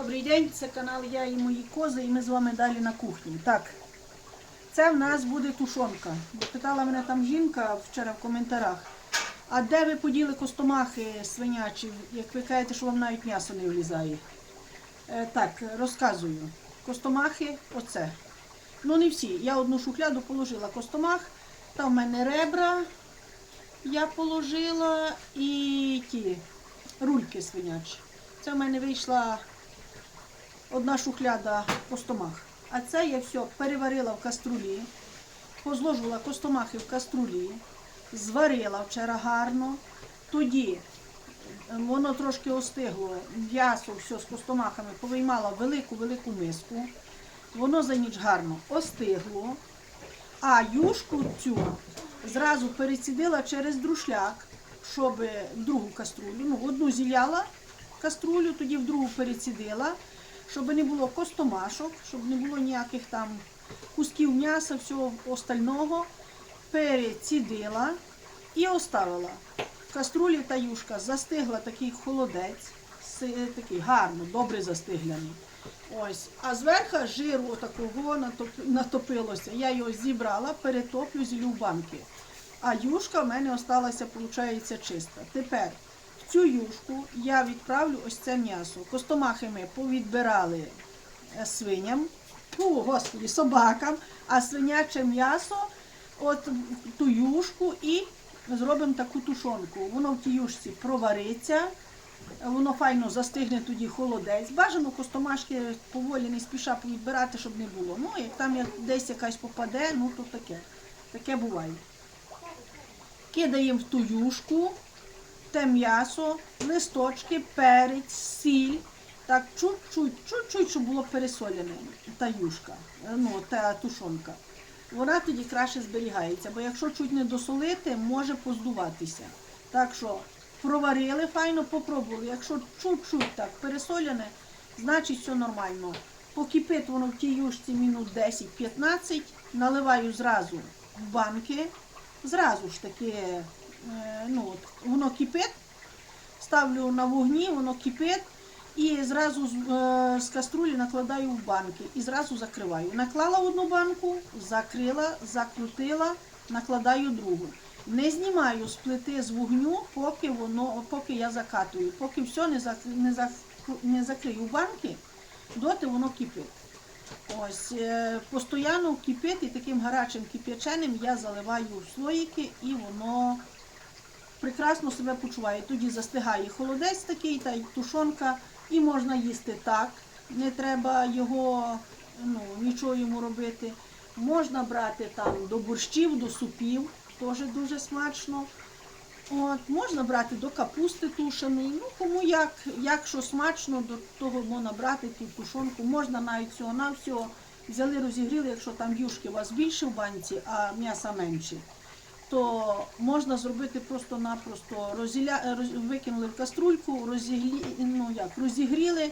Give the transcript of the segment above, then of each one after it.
Добрий день, це канал Я і мої кози, і ми з вами далі на кухні. Так, це в нас буде тушонка. Бо Питала мене там жінка вчора в коментарях. А де ви поділи костомахи свинячі, як ви кажете, що вам навіть м'ясо не влізає? Е, так, розказую. Костомахи, оце. Ну не всі. Я одну шухляду положила костомах, там в мене ребра я положила і ті рульки свинячі. Це в мене вийшла одна шухляда костомах. А це я все переварила в каструлі, позложила костомахи в каструлі, зварила вчора гарно. Тоді е, воно трошки остигло, м'ясо все з костомахами повиймала велику-велику миску. Воно за ніч гарно остигло. А юшку цю зразу перецідила через друшляк, щоб в другу каструлю. Ну, одну зіляла каструлю, тоді в другу перецідила, щоб не було костомашок, щоб не було ніяких там кусків м'яса, всього остального. Перецідила і оставила. В каструлі та юшка застигла такий холодець, такий гарно, добре застигляний. Ось. А зверху жиру отакого натоп- натопилося. Я його зібрала, перетоплю, зілю в банки. А юшка в мене осталася, виходить, чиста. Тепер цю юшку я відправлю ось це м'ясо. Костомахи ми повідбирали е, свиням, о, господі, собакам, а свиняче м'ясо, от ту юшку і зробимо таку тушонку. Воно в тій юшці провариться. Воно файно застигне тоді холодець. Бажано костомашки поволі не спіша повідбирати, щоб не було. Ну, як там десь якась попаде, ну то таке. Таке буває. Кидаємо в ту юшку, те м'ясо, листочки, перець, сіль. Так, чуть-чуть, чуть-чуть, щоб було пересолене та юшка, е, ну, та тушонка. Вона тоді краще зберігається, бо якщо чуть не досолити, може поздуватися. Так що проварили файно, попробували. Якщо чуть-чуть так пересолене, значить все нормально. Покипить воно в тій юшці минут 10-15, наливаю зразу в банки, зразу ж таки, ну, от, воно кипить, ставлю на вогні, воно кипить. І зразу з, е, з каструлі накладаю в банки і зразу закриваю. Наклала одну банку, закрила, закрутила, накладаю другу. Не знімаю з плити з вогню, поки воно, поки я закатую. Поки все не, зак, не, зак, не закрию банки, доти воно кипить. Ось, е, постійно кипить і таким гарячим кип'яченим я заливаю в слоїки і воно прекрасно себе почуває. Тоді застигає холодець такий, та й тушонка, і можна їсти так. Не треба його, ну, нічого йому робити. Можна брати там до борщів, до супів, теж дуже смачно. От, можна брати до капусти тушеної. Ну, кому як, як що смачно, до того можна брати ту тушонку. Можна навіть всього на всього. Взяли, розігріли, якщо там юшки у вас більше в банці, а м'яса менше то можна зробити просто-напросто розіля... роз- викинули в каструльку, розіглі... ну, як, розігріли.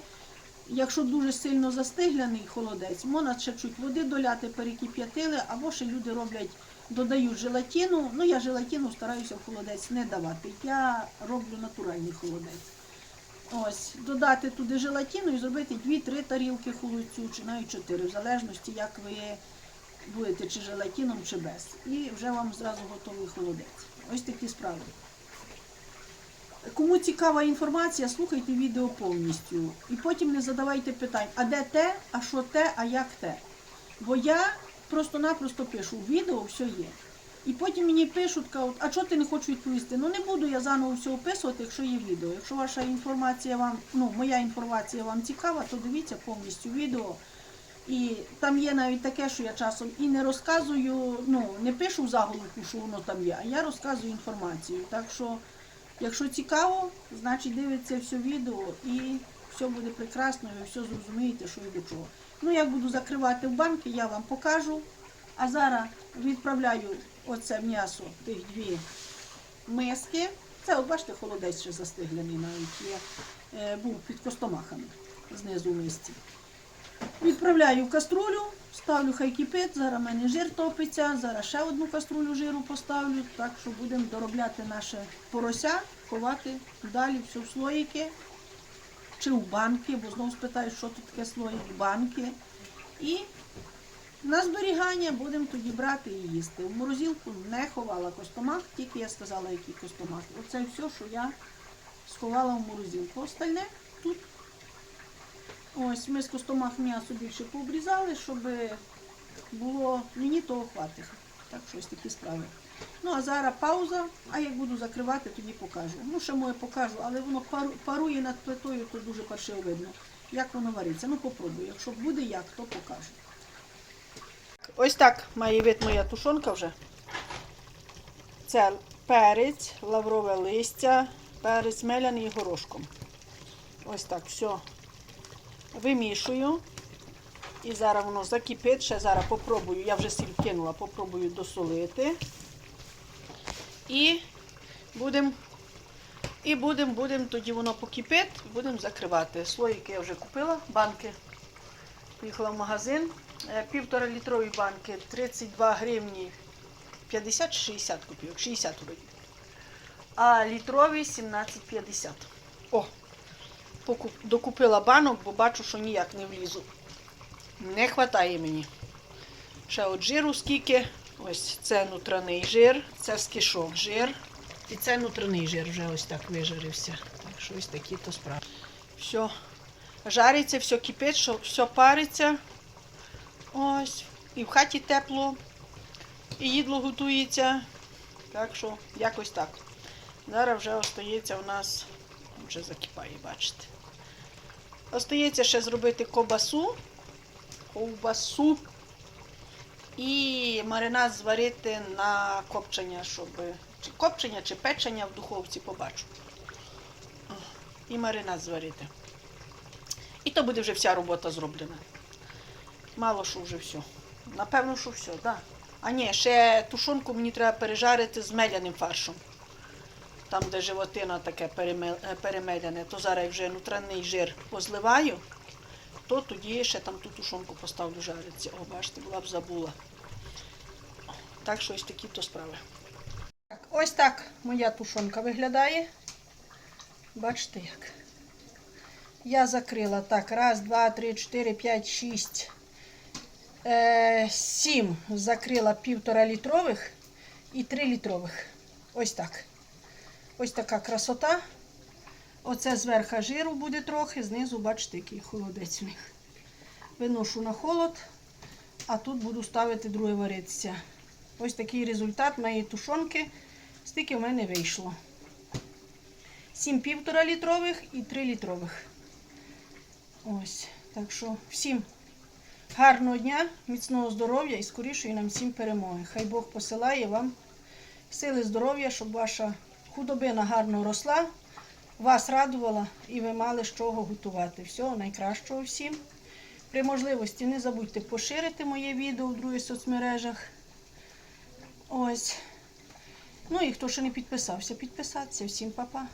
Якщо дуже сильно застигляний холодець, можна ще чуть води доляти, перекип'ятили, або ще люди роблять, додають желатину. Ну, я желатину стараюся в холодець не давати. Я роблю натуральний холодець. Ось, додати туди желатину і зробити 2-3 тарілки холодцю, чи навіть 4, в залежності, як ви будете чи желатином, чи без. І вже вам зразу готовий холодець. Ось такі справи. Кому цікава інформація, слухайте відео повністю. І потім не задавайте питань, а де те, а що те, а як те. Бо я просто-напросто пишу, відео все є. І потім мені пишуть, кажуть, а чого ти не хочеш відповісти? Ну не буду я заново все описувати, якщо є відео. Якщо ваша інформація вам, ну моя інформація вам цікава, то дивіться повністю відео. І там є навіть таке, що я часом і не розказую, ну не пишу заголовку, що воно там є, а я розказую інформацію. Так що, якщо цікаво, значить дивиться все відео і все буде прекрасно, і ви все зрозумієте, що і до чого. Ну, як буду закривати в банки, я вам покажу. А зараз відправляю оце м'ясо, тих дві миски. Це, от бачите, холодець ще застиглений навіть є. Е, був під костомахами знизу в мисці. Відправляю в каструлю, ставлю хай кипить, зараз в мене жир топиться, зараз ще одну каструлю жиру поставлю, так що будемо доробляти наше порося, ховати далі все в слоїки. чи в банки, бо знову спитають, що тут таке слоїк банки. І на зберігання будемо тоді брати і їсти. В морозилку не ховала костомах, тільки я сказала, який костомах. Оце все, що я сховала в морозилку. Остальне тут. Ось ми з костомах м'ясо більше пообрізали, щоб було мені того хватить. Так що ось такі справи. Ну а зараз пауза, а як буду закривати, тоді покажу. Ну, ще моє покажу, але воно парує над плитою, то дуже паршиво видно. Як воно вариться. Ну попробую. Якщо буде як, то покажу. Ось так має вид моя тушонка вже. Це перець, лаврове листя, перець меляний горошком. Ось так, все. Вимішую. І зараз воно закипить. Ще зараз попробую, я вже сіль кинула, попробую досолити. І будемо і будемо, будемо, тоді воно покипить, будемо закривати. Слоїки я вже купила, банки. Поїхала в магазин. Е, Півтора літрові банки 32 гривні 50 чи 60 копійок, 60 вроді. А літрові 17,50. О, докупила банок, бо бачу, що ніяк не влізу. Не вистачає мені. Ще от жиру скільки. Ось це нутраний жир, це з кишок жир. І це нутраний жир вже ось так вижарився. Так що ось такі то справи. Все жариться, все кипить, що все париться. Ось. І в хаті тепло, і їдло готується. Так що якось так. Зараз вже остається у нас, вже закипає, бачите. Остається ще зробити кобасу, ковбасу і маринад зварити на копчення, щоб чи копчення, чи печення в духовці побачу. І маринад зварити. І то буде вже вся робота зроблена. Мало що вже все. Напевно, що все, так. Да. А ні, ще тушонку мені треба пережарити з меляним фаршем. Там, де животина таке е, перемеляне, то зараз я вже нутранний жир позливаю, то тоді ще там ту тушонку поставлю жаритися. О, бачите, була б забула. Так що ось такі то справи. Так, ось так моя тушонка виглядає. Бачите як. Я закрила так. Раз, два, три, чотири, п'ять, шість. Е, сім закрила півтора літрових і три літрових. Ось так. Ось така красота. Оце зверху жиру буде трохи, знизу, бачите, який холодець у них. Виношу на холод, а тут буду ставити друге варитися. Ось такий результат моєї тушонки. Стільки в мене вийшло. 7 півтора літрових і 3 літрових. Ось. Так що всім гарного дня, міцного здоров'я і скорішої нам всім перемоги. Хай Бог посилає вам сили здоров'я, щоб ваша худобина гарно росла, вас радувала і ви мали з чого готувати. Всього найкращого всім. При можливості не забудьте поширити моє відео в других соцмережах. Ось. Ну і хто ще не підписався, підписатися. Всім па-па.